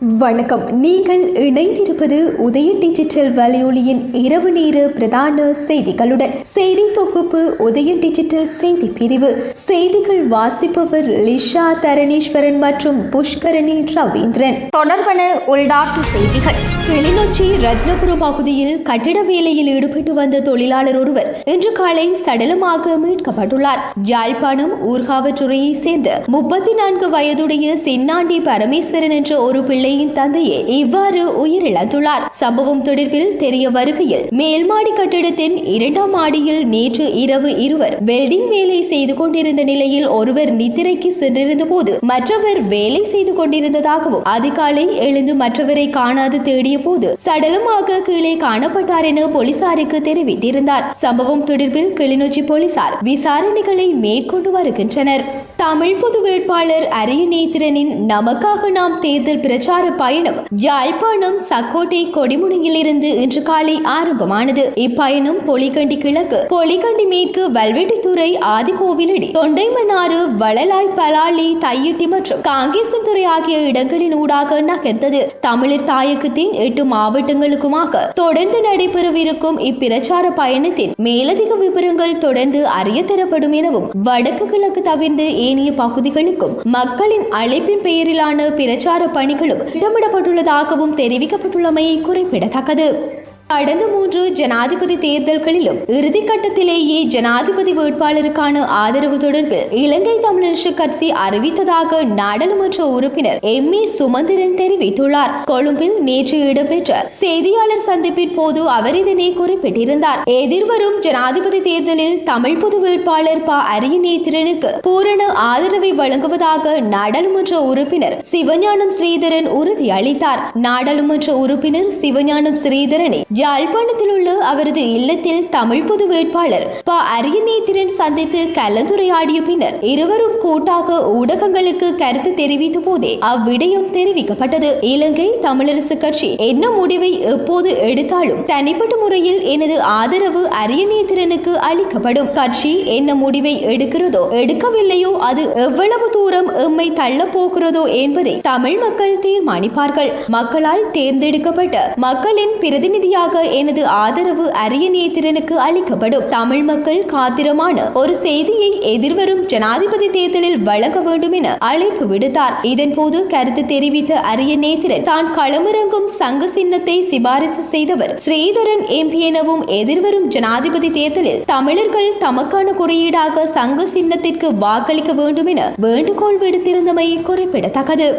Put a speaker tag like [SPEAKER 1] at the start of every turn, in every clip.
[SPEAKER 1] வணக்கம். நீங்கள் இணைந்திருப்பது உதய டிஜிட்டல் வலையொலியின் இரவு நேர பிரதான செய்திகளுடன் செய்தி தொகுப்பு உதய டிஜிட்டல் செய்தி பிரிவு. செய்திகள் வாசிப்பவர் லிஷா தரணீஸ்வரன் மற்றும் புஷ்கரணி ரவீந்திரன்.
[SPEAKER 2] தொடர்பன உள்நாட்டு செய்திகள்.
[SPEAKER 1] கிளிநொச்சி ரத்னபுரம் பகுதியில் கட்டிட வேலையில் ஈடுபட்டு வந்த தொழிலாளர் ஒருவர் இன்று காலை சடலமாக மீட்கப்பட்டுள்ளார். யாழ்ப்பாணம் ஊர்காவற்றுறையை சேர்ந்த முப்பத்தி நான்கு வயதுடைய சின்னாண்டி பரமேஸ்வரன் என்ற ஒரு பிள்ளையின் தந்தையே இவ்வாறு உயிரிழந்துள்ளார். சம்பவம் தொடர்பில் தெரிய வருகையில் மேல்மாடி கட்டிடத்தின் இரண்டாம் மாடியில் நேற்று இரவு இருவர் வெல்டிங் வேலை செய்து கொண்டிருந்த நிலையில் ஒருவர் நித்திரைக்கு சென்றிருந்த போது மற்றவர் வேலை செய்து கொண்டிருந்ததாகவும் அதிகாலை எழுந்து மற்றவரை காணாது தேடிய போது சடலமாக கீழே காணப்பட்டார் என போலீசாருக்கு தெரிவித்திருந்தார். சம்பவம் தொடர்பில் கிளிநொச்சி போலீசார் விசாரணைகளை மேற்கொண்டு வருகின்றனர். தமிழ் பொது வேட்பாளர் அரியநேத்திரனின் நமக்காக நாம் தேர்தல் பிரச்சார பயணம் யாழ்ப்பாணம் சக்கோட்டை கொடிமுனையிலிருந்து இன்று காலை ஆரம்பமானது. இப்பயணம் பொலிகண்டி கிழக்கு பொலிகண்டி மேற்கு வல்வெட்டித்துறை ஆதிகோவிலடி தொண்டைமன்னாறு வளலாய் பலாலி தையிட்டி மற்றும் காங்கேசன்துறை ஆகிய இடங்களின் ஊடாக நகர்ந்தது. தமிழர் தாயகத்தின் எட்டு மாவட்டங்களுக்குமாக தொடர்ந்து நடைபெறவிருக்கும் இப்பிரச்சார பயணத்தின் மேலதிக விவரங்கள் தொடர்ந்து அறிய தரப்படும் எனவும் வடக்கு கிழக்கு தவிர்ந்து ஏனைய பகுதிகளுக்கும் மக்களின் அழைப்பின் பெயரிலான பிரச்சார பணிகளும் திட்டமிடப்பட்டுள்ளதாகவும் தெரிவிக்கப்பட்டுள்ளமை குறிப்பிடத்தக்கது. கடந்த மூன்று ஜனாதிபதி தேர்தல்களிலும் இறுதிக்கட்டத்திலேயே ஜனாதிபதி வேட்பாளருக்கான ஆதரவு தொடர்பில் இலங்கை தமிழரசு கட்சி அறிவித்ததாக நாடாளுமன்ற உறுப்பினர் எம் ஏ சுமந்திரன் தெரிவித்துள்ளார். கொழும்பில் நேற்று இடம்பெற்ற செய்தியாளர் சந்திப்பின் போது அவர் இதனை குறிப்பிட்டிருந்தார். எதிர்வரும் ஜனாதிபதி தேர்தலில் தமிழ் பொது வேட்பாளர் ப. அரியநேத்திரனுக்கு பூரண ஆதரவை வழங்குவதாக நாடாளுமன்ற உறுப்பினர் சிவஞானம் ஸ்ரீதரன் உறுதியளித்தார். நாடாளுமன்ற உறுப்பினர் சிவஞானம் ஸ்ரீதரனை யாழ்ப்பாணத்தில் உள்ள அவரது இல்லத்தில் தமிழ் பொது வேட்பாளர் ப. அரியநேத்திரன் சந்தித்து கலந்துரையாடிய பின்னர் இருவரும் கூட்டாக ஊடகங்களுக்கு கருத்து தெரிவித்த போதே அவ்விடயம் தெரிவிக்கப்பட்டது. இலங்கை தமிழரசு கட்சி என்ன முடிவை எப்போது எடுத்தாலும் தனிப்பட்ட முறையில் எனது ஆதரவு அரியநேத்திரனுக்கு அளிக்கப்படும். கட்சி என்ன முடிவை எடுக்கிறதோ எடுக்கவில்லையோ அது எவ்வளவு தூரம் எம்மை தள்ள போகிறதோ என்பதை தமிழ் மக்கள் தீர்மானிப்பார்கள். மக்களால் தேர்ந்தெடுக்கப்பட்ட மக்களின் பிரதிநிதியாக எனது ஆதரவு அரிய நேத்திரனுக்கு அளிக்கப்படும். தமிழ் மக்கள் காத்திரமான ஒரு செய்தியை எதிர்வரும் ஜனாதிபதி தேர்தலில் வழங்க வேண்டும் என அழைப்பு விடுத்தார். இதன்போது கருத்து தெரிவித்த அரியநேத்திரன் தான் களமிறங்கும் சங்க சின்னத்தை சிபாரிசு செய்தவர். ஸ்ரீதரன் எம்பி எனவும் எதிர்வரும் ஜனாதிபதி தேர்தலில் தமிழர்கள் தமக்கான குறியீடாக சங்க சின்னத்திற்கு வாக்களிக்க வேண்டும் என வேண்டுகோள் விடுத்திருந்தமை குறிப்பிடத்தக்கது.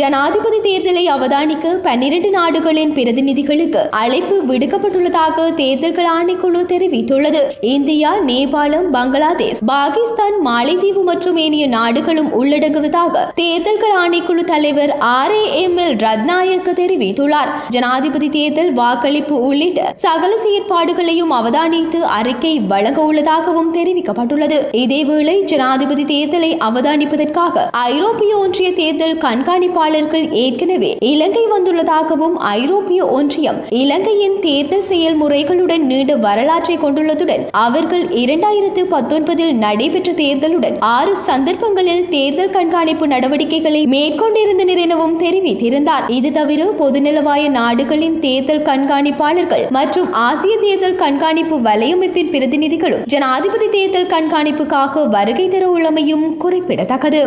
[SPEAKER 1] ஜனாதிபதி தேர்தலை அவதானிக்க பன்னிரண்டு நாடுகளின் பிரதிநிதிகளுக்கு அழைப்பு விடுக்கப்பட்டுள்ளதாக தேர்தல்கள் ஆணைக்குழு தெரிவித்துள்ளது. இந்தியா நேபாளம் பங்களாதேஷ் பாகிஸ்தான் மாலைதீவு மற்றும் ஏனைய நாடுகளும் உள்ளடங்குவதாக தேர்தல்கள் ஆணைக்குழு தலைவர் R A M L Rathnayake தெரிவித்துள்ளார். ஜனாதிபதி தேர்தல் வாக்களிப்பு உள்ளிட்ட சகல செயற்பாடுகளையும் அவதானித்து அறிக்கை வழங்க உள்ளதாகவும் தெரிவிக்கப்பட்டுள்ளது. இதேவேளை ஜனாதிபதி தேர்தலை அவதானிப்பதற்காக ஐரோப்பிய ஒன்றிய தேர்தல் கண்காணிப்பாளர் கண்காணிப்பாளர்கள் ஏற்கனவே இலங்கை வந்துள்ளதாகவும் ஐரோப்பிய ஒன்றியம் இலங்கையின் தேர்தல் செயல்முறைகளுடன் நீண்ட வரலாற்றை கொண்டுள்ளதுடன் அவர்கள் இரண்டாயிரத்து பத்தொன்பதில் நடைபெற்ற தேர்தலுடன் ஆறு சந்தர்ப்பங்களில் தேர்தல் கண்காணிப்பு நடவடிக்கைகளை மேற்கொண்டிருந்தனர் எனவும் தெரிவித்திருந்தார். இது தவிர பொதுநலவாய நாடுகளின் தேர்தல் கண்காணிப்பாளர்கள் மற்றும் ஆசிய தேர்தல் கண்காணிப்பு வலையமைப்பின் பிரதிநிதிகளும் ஜனாதிபதி தேர்தல் கண்காணிப்புக்காக வருகை தர உள்ளமையும் குறிப்பிடத்தக்கது.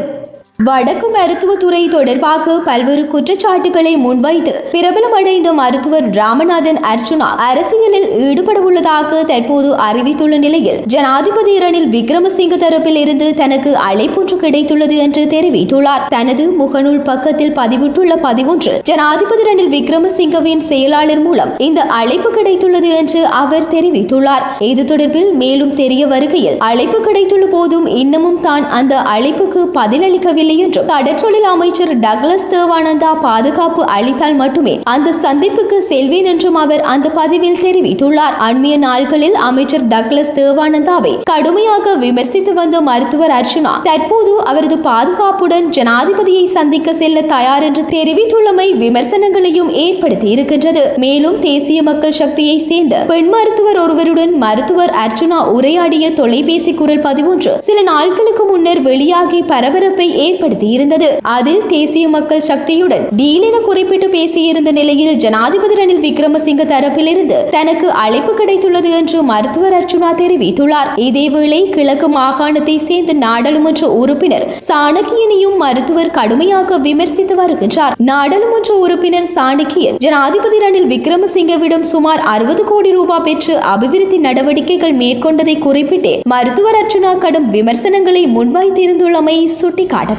[SPEAKER 1] வடக்கு மருத்துவத்துறை தொடர்பாக பல்வேறு குற்றச்சாட்டுகளை முன்வைத்து பிரபலமடைந்த மருத்துவர் ராமநாதன் அர்ஜுனா அரசியலில் ஈடுபட உள்ளதாக தற்போது அறிவித்துள்ள நிலையில் ஜனாதிபதி ரணில் விக்ரமசிங்க தரப்பில் இருந்து தனக்கு அழைப்பொன்று கிடைத்துள்ளது என்று தெரிவித்துள்ளார். தனது முகநூல் பக்கத்தில் பதிவிட்டுள்ள பதிவொன்று ஜனாதிபதி ரணில் விக்ரமசிங்கவின் செயலாளர் மூலம் இந்த அழைப்பு கிடைத்துள்ளது என்று அவர் தெரிவித்துள்ளார். இது தொடர்பில் மேலும் தெரிய வருகையில் அழைப்பு கிடைத்துள்ள போதும் இன்னமும் தான் அந்த அழைப்புக்கு பதிலளிக்கவில்லை. இல்லை என்றும் கடற்றொழில் அமைச்சர் டக்ளஸ் தேவானந்தா பாதுகாப்பு அளித்தால் மட்டுமே அந்த சந்திப்புக்கு செல்வேன் என்றும் அவர் அந்த பதிவில் தெரிவித்துள்ளார். அண்மைய நாட்களில் அமைச்சர் டக்ளஸ் தேவானந்தாவை கடுமையாக விமர்சித்து வந்த மருத்துவர் அர்ச்சுனா தற்போது அவரது பாதுகாப்புடன் ஜனாதிபதியை சந்திக்க செல்ல தயார் என்று தெரிவித்துள்ளமை விமர்சனங்களையும் ஏற்படுத்தி இருக்கின்றது மேலும் தேசிய மக்கள் சக்தியை சேர்ந்த பெண் மருத்துவர் ஒருவருடன் மருத்துவர் அர்ச்சுனா உரையாடிய தொலைபேசி குரல் பதிவொன்று சில நாட்களுக்கு முன்னர் வெளியாகி பரபரப்பை ஏற்படுத்தி இருந்தது அதில் தேசிய மக்கள் சக்தியுடன் டீல் என குறிப்பிட்டு பேசியிருந்த நிலையில் ஜனாதிபதி ரணில் விக்ரமசிங்க தரப்பிலிருந்து தனக்கு அழைப்பு கிடைத்துள்ளது என்று மருத்துவர் அர்ச்சுனா தெரிவித்துள்ளார். இதேவேளை கிழக்கு மாகாணத்தை சேர்ந்த நாடாளுமன்ற உறுப்பினர் சாணக்கியனையும் மருத்துவர் கடுமையாக விமர்சித்து வருகின்றார். நாடாளுமன்ற உறுப்பினர் சாணக்கியன் ஜனாதிபதி ரணில் விக்ரமசிங்கவிடம் சுமார் அறுபது கோடி ரூபாய் பெற்று அபிவிருத்தி நடவடிக்கைகள் மேற்கொண்டதை குறிப்பிட்டு மருத்துவர் அர்ச்சுனா கடும் விமர்சனங்களை முன்வைத்திருந்துள்ளமை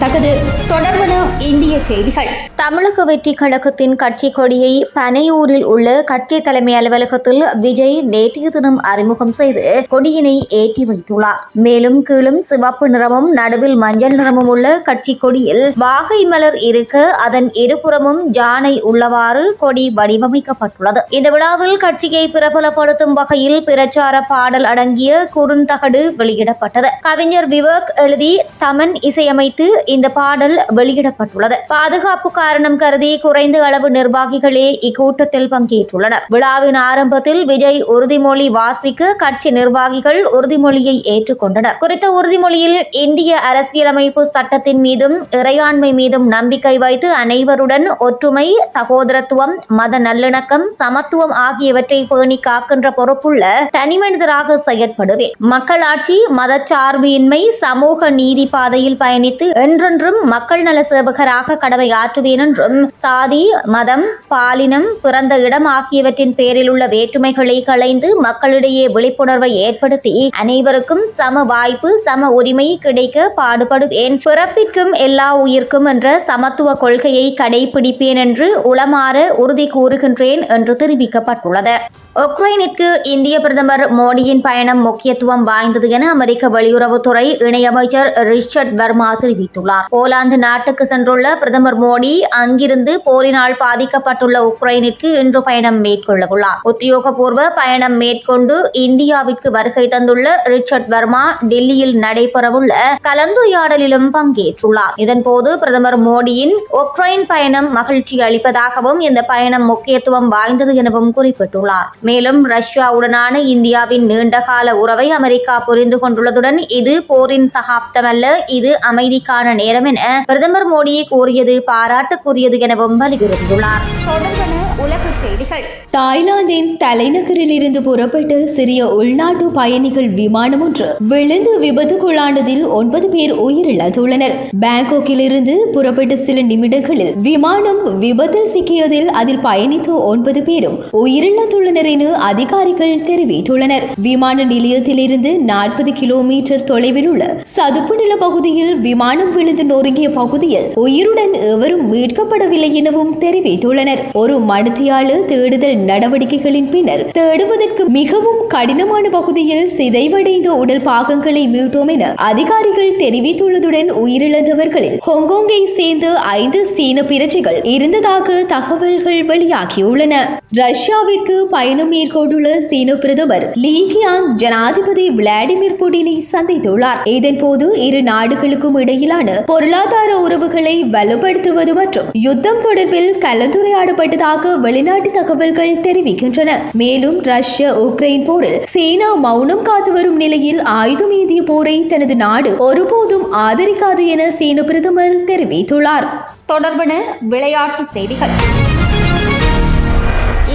[SPEAKER 1] குறிப்பிடத்தக்கது
[SPEAKER 2] தொடர்பன இந்திய செய்திகள்.
[SPEAKER 3] தமிழக வெற்றி கழகத்தின் கட்சி கொடியை பனையூரில் உள்ள கட்சி தலைமை அலுவலகத்தில் விஜய் நேற்றைய தினம் அறிமுகம் செய்து கொடியினை ஏற்றி வைத்துள்ளார். மேலும் கீழும் சிவப்பு நிறமும் நடுவில் மஞ்சள் நிறமும் உள்ள கட்சி கொடியில் வாகை மலர் இருக்க அதன் இருபுறமும் ஜானை உள்ளவாறு கொடி வடிவமைக்கப்பட்டுள்ளது. இந்த விழாவில் கட்சியை பிரபலப்படுத்தும் வகையில் பிரச்சார பாடல் அடங்கிய குறுந்தகடு வெளியிடப்பட்டது. கவிஞர் விவேக் எழுதி தமன் இசையமைத்து இந்த பாடல் வெளியிடப்பட்டுள்ளது. பாதுகாப்பு காரணம் கருதி குறைந்த அளவு நிர்வாகிகளே இக்கூட்டத்தில் பங்கேற்றுள்ளனர். விழாவின் ஆரம்பத்தில் விஜய் உறுதிமொழி வாசிக்க கட்சி நிர்வாகிகள் உறுதிமொழியை ஏற்றுக்கொண்டனர். குறித்த உறுதிமொழியில் இந்திய அரசியலமைப்பு சட்டத்தின் மீதும் இறையாண்மை மீதும் நம்பிக்கை வைத்து அனைவருடன் ஒற்றுமை சகோதரத்துவம் மத நல்லிணக்கம் சமத்துவம் ஆகியவற்றை பேணி காக்கின்ற பொறுப்புள்ள தனிமனிதராக செயற்படுவேன். மக்களாட்சி மதச்சார்பின்மை சமூக நீதி பாதையில் பயணித்து என்று என்றென்றும் மக்கள் நல சேவகராக கடமை ஆற்றுவேன் என்றும் சாதி மதம் பாலினம் பிறந்த இடம் ஆகியவற்றின் பேரில் உள்ள வேற்றுமைகளை களைந்து மக்களிடையே விழிப்புணர்வை ஏற்படுத்தி அனைவருக்கும் சம வாய்ப்பு சம உரிமை கிடைக்க பாடுபடுவேன். பிறப்பிற்கும் எல்லா உயிர்க்கும் என்ற சமத்துவ கொள்கையை கடைபிடிப்பேன் என்று உளமாற உறுதி கூறுகின்றேன் என்று தெரிவிக்கப்பட்டுள்ளது. உக்ரைனிற்கு இந்திய பிரதமர் மோடியின் பயணம் முக்கியத்துவம் வாய்ந்தது என அமெரிக்க வெளியுறவுத்துறை இணையமைச்சர் ரிச்சர்ட் வர்மா தெரிவித்துள்ளார். போலாந்து நாட்டுக்கு சென்றுள்ள பிரதமர் மோடி அங்கிருந்து போரினால் பாதிக்கப்பட்டுள்ள உக்ரைனிற்கு இன்று பயணம் மேற்கொள்ளவுள்ளார். உத்தியோகபூர்வ பயணம் மேற்கொண்டு இந்தியாவிற்கு வருகை தந்துள்ள ரிச்சர்ட் வர்மா டெல்லியில் நடைபெறவுள்ள கலந்துரையாடலிலும் பங்கேற்றுள்ளார். இதன்போது பிரதமர் மோடியின் உக்ரைன் பயணம் மகிழ்ச்சி அளிப்பதாகவும் இந்த பயணம் முக்கியத்துவம் வாய்ந்தது எனவும் குறிப்பிட்டுள்ளார். மேலும் ரஷ்யாவுடனான இந்தியாவின் நீண்டகால உறவை அமெரிக்கா புரிந்து கொண்டுள்ளதுடன் இது போரின் சகாப்தமல்ல இது அமைதிக்கான நேரம் என பிரதமர் மோடி கூறியது பாராட்டுக்குரியது எனவும் வலியுறுத்தியுள்ளார்.
[SPEAKER 2] தொடர்பன உலகச் செய்திகள்.
[SPEAKER 1] தாய்லாந்தின் தலைநகரில் இருந்து புறப்பட்ட சிறிய உள்நாட்டு பயணிகள் விமானம் ஒன்று விழுந்து விபத்துக்குள்ளானதில் ஒன்பது பேர் உயிரிழந்துள்ளனர். பாங்காக்கில் இருந்து புறப்பட்ட சில நிமிடங்களில் விமானம் விபத்தில் சிக்கியதில் அதில் பயணித்த ஒன்பது பேரும் உயிரிழந்துள்ளனர் என அதிகாரிகள் தெரிவித்துள்ளனர். விமான நிலையத்திலிருந்து நாற்பது கிலோமீட்டர் தொலைவில் உள்ள சதுப்பு நில பகுதியில் விமானம் விழுந்து நொறுங்கிய பகுதியில் உயிருடன் எவரும் மீட்கப்படவில்லை எனவும் தெரிவித்துள்ளனர். ஒரு மணித்தியாளு தேடுதல் நடவடிக்கைகளின் பின்னர் தேடுவதற்கு மிகவும் கடினமான பகுதியில் சிதைவடைந்த உடல் பாகங்களை மீட்டோம் என அதிகாரிகள் தெரிவித்துள்ளதுடன் உயிரிழந்தவர்களில் ஹாங்காங்கை சேர்ந்த ஐந்து சீன பிரஜைகள் இருந்ததாக தகவல்கள் வெளியாகியுள்ளன. ரஷ்யாவிற்கு பயணம் பயணம் மேற்கொண்டுள்ள சீன பிரதமர் லீ கியாங் ஜனாதிபதி விளாடிமிர் புடினை சந்தித்துள்ளார். இதன் போது இரு நாடுகளுக்கும் இடையிலான பொருளாதார உறவுகளை வலுப்படுத்துவது மற்றும் யுத்தம் தொடர்பில் கலந்துரையாடப்பட்டதாக வெளிநாட்டு தகவல்கள் தெரிவிக்கின்றன. மேலும் ரஷ்ய உக்ரைன் போரில் சீனா மௌனம் காத்து வரும் நிலையில் ஆயுதம் ஏந்திய போரை தனது நாடு ஒருபோதும் ஆதரிக்காது என சீன பிரதமர் தெரிவித்துள்ளார்.
[SPEAKER 2] தொடர்பான விளையாட்டு செய்திகள்.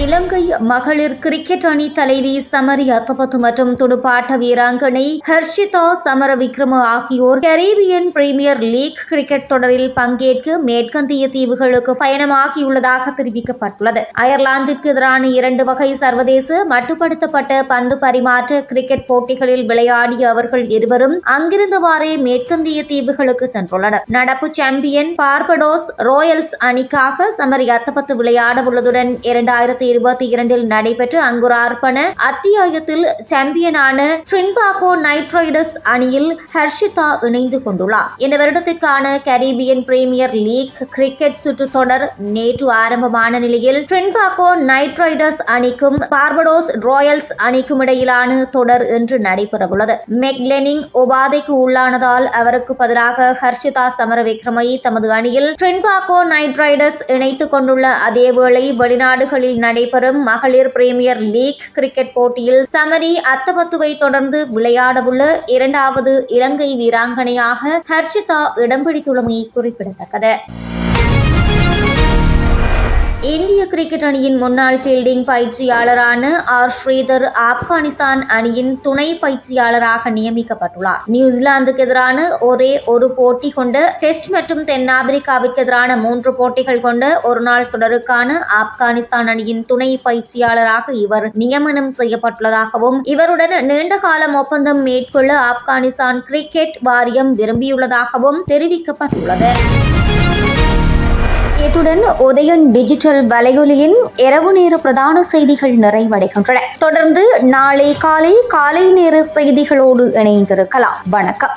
[SPEAKER 3] இலங்கை மகளிர் கிரிக்கெட் அணி தலைவி சமரி அத்தபத்து மற்றும் துடுப்பாட்ட வீராங்கனை ஹர்ஷிதா சமர விக்ரம ஆகியோர் கரீபியன் பிரீமியர் லீக் கிரிக்கெட் தொடரில் பங்கேற்க மேற்கந்திய தீவுகளுக்கு பயணமாகியுள்ளதாக தெரிவிக்கப்பட்டுள்ளது. அயர்லாந்துக்கு எதிரான இரண்டு வகை சர்வதேச மட்டுப்படுத்தப்பட்ட பந்து பரிமாற்ற கிரிக்கெட் போட்டிகளில் விளையாடிய அவர்கள் இருவரும் அங்கிருந்தவாறே மேற்கந்திய தீவுகளுக்கு சென்றுள்ளனர். நடப்பு சாம்பியன் பார்படோஸ் ராயல்ஸ் அணிக்காக சமரி அத்தபத்து விளையாட உள்ளதுடன் இரண்டாயிரத்தி இருபத்தி இரண்டில் நடைபெற்ற அங்குரார்ப்பண அத்தியாயத்தில் சாம்பியனான ட்ரின்பாகோ நைட் ரைடர்ஸ் அணியில் ஹர்ஷிதா இணைந்து கொண்டுள்ளார். இந்த வருடத்திற்கான கரீபியன் பிரீமியர் லீக் கிரிக்கெட் சுற்றுத் தொடர் நேற்று ஆரம்பமான நிலையில் ட்ரின்பாகோ நைட் ரைடர்ஸ் அணிக்கும் பார்படோஸ் ராயல்ஸ் அணிக்கும் இடையிலான தொடர் இன்று நடைபெறவுள்ளது. மெக்லெனிங் உபாதைக்கு உள்ளானதால் அவருக்கு பதிலாக ஹர்ஷிதா சமரவிக்ரமை தமது அணியில் ட்ரின்பாகோ நைட் ரைடர்ஸ் இணைத்துக் கொண்டுள்ள அதேவேளை வெளிநாடுகளில் நடைபெறும் மகளிர் பிரீமியர் லீக் கிரிக்கெட் போட்டியில் சமரி அத்தபத்துவை தொடர்ந்து விளையாடவுள்ள இரண்டாவது இலங்கை வீராங்கனையாக ஹர்ஷிதா இடம் பிடித்துள்ளமை குறிப்பிடத்தக்கது. இந்திய கிரிக்கெட் அணியின் முன்னாள் ஃபீல்டிங் பயிற்சியாளரான ஆர். ஸ்ரீதர் ஆப்கானிஸ்தான் அணியின் துணை பயிற்சியாளராக நியமிக்கப்பட்டுள்ளார். நியூசிலாந்துக்கு எதிரான ஒரே ஒரு போட்டி கொண்ட டெஸ்ட் மற்றும் தென்னாப்பிரிக்காவிற்கு எதிரான மூன்று போட்டிகள் கொண்ட ஒருநாள் தொடருக்கான ஆப்கானிஸ்தான் அணியின் துணை பயிற்சியாளராக இவர் நியமனம் செய்யப்பட்டுள்ளதாகவும் இவருடன் நீண்டகாலம் ஒப்பந்தம் மேற்கொள்ள ஆப்கானிஸ்தான் கிரிக்கெட் வாரியம் விரும்பியுள்ளதாகவும் தெரிவிக்கப்பட்டுள்ளது. இத்துடன் உதயன் டிஜிட்டல் வலையொலியின் இரவு நேர பிரதான செய்திகள் நிறைவடைகின்றன. தொடர்ந்து நாளை காலை காலை நேர செய்திகளோடு இணைந்திருக்கலாம். வணக்கம்.